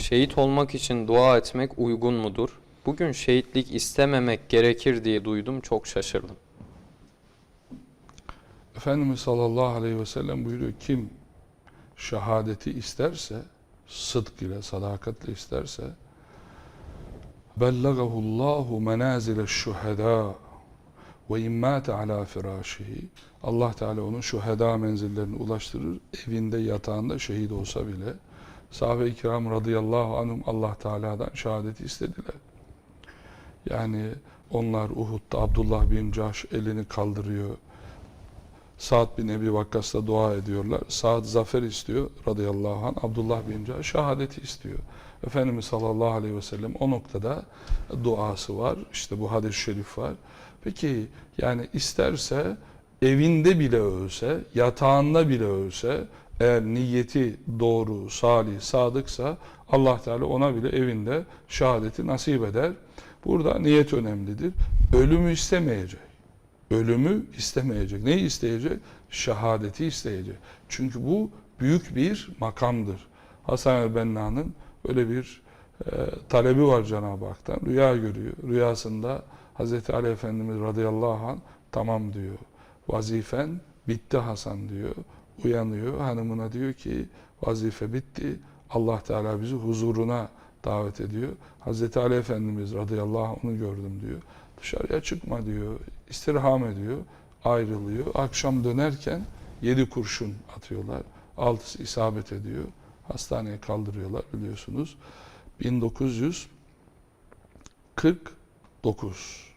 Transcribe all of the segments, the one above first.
Şehit olmak için dua etmek uygun mudur? Bugün şehitlik istememek gerekir diye duydum, çok şaşırdım. Efendimiz sallallahu aleyhi ve sellem buyuruyor kim şehadeti isterse sıdk ile sadakatle isterse bellagahullahu menazile şuhada ve immâte ala firâşihi Allah Teala onun şuheda menzillerine ulaştırır. Evinde yatağında şehit olsa bile sahabe-i kiram radıyallahu anhum Allah Teala'dan şehadeti istediler. Yani onlar Uhud'da Abdullah bin Cahş elini kaldırıyor. Sa'd bin Ebi Vakkas'la dua ediyorlar. Sa'd zafer istiyor radıyallahu anh. Abdullah bin Cahş şehadeti istiyor. Efendimiz sallallahu aleyhi ve sellem o noktada duası var. İşte bu hadis-i şerif var. Peki yani isterse evinde bile ölse, yatağında bile ölse, eğer niyeti doğru, salih, sadıksa Allah Teala ona bile evinde şehadeti nasip eder. Burada niyet önemlidir. Ölümü istemeyecek. Ölümü istemeyecek. Neyi isteyecek? Şehadeti isteyecek. Çünkü bu büyük bir makamdır. Hasan el-Benna'nın böyle bir e, talebi var Cenab-ı Hak'tan. Rüya görüyor. Rüyasında Hz. Ali Efendimiz radıyallahu anh tamam diyor. Vazifen bitti Hasan diyor. Uyanıyor. Hanımına diyor ki vazife bitti. Allah Teala bizi huzuruna davet ediyor. Hz. Ali Efendimiz radıyallahu anh onu gördüm diyor. Dışarıya çıkma diyor. İstirham ediyor. Ayrılıyor. Akşam dönerken yedi kurşun atıyorlar. Altısı isabet ediyor. Hastaneye kaldırıyorlar biliyorsunuz. 1949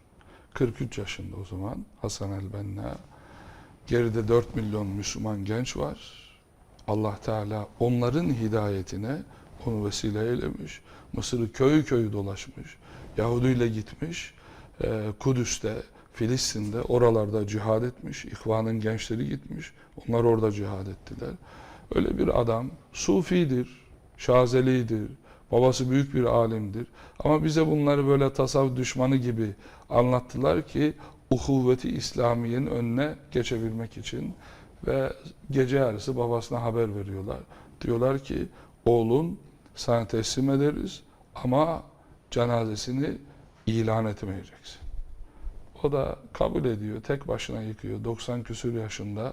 43 yaşında o zaman Hasan el-Benna. Geride 4 milyon Müslüman genç var. Allah Teala onların hidayetine onu vesile eylemiş. Mısır'ı köy köy dolaşmış. Yahudi ile gitmiş. Ee, Kudüs'te, Filistin'de oralarda cihad etmiş. İhvanın gençleri gitmiş. Onlar orada cihad ettiler. Öyle bir adam sufidir, şazelidir, babası büyük bir alimdir. Ama bize bunları böyle tasavvuf düşmanı gibi anlattılar ki uhuvveti İslamiye'nin önüne geçebilmek için ve gece yarısı babasına haber veriyorlar. Diyorlar ki oğlun sana teslim ederiz ama cenazesini ilan etmeyeceksin. O da kabul ediyor. Tek başına yıkıyor. 90 küsur yaşında.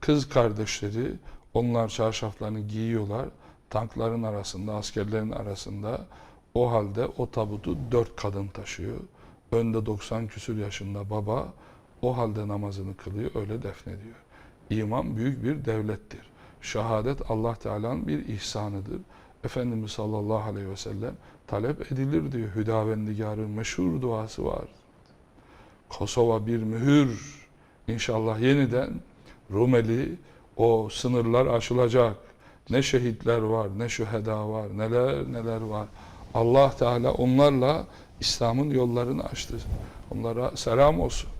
Kız kardeşleri onlar çarşaflarını giyiyorlar. Tankların arasında, askerlerin arasında. O halde o tabutu dört kadın taşıyor. Önde 90 küsur yaşında baba o halde namazını kılıyor, öyle defnediyor. İman büyük bir devlettir. Şehadet Allah Teala'nın bir ihsanıdır. Efendimiz sallallahu aleyhi ve sellem talep edilir diyor. Hüdavendigar'ın meşhur duası var. Kosova bir mühür. İnşallah yeniden Rumeli o sınırlar aşılacak. Ne şehitler var, ne şüheda var, neler neler var. Allah Teala onlarla İslam'ın yollarını açtı. Onlara selam olsun.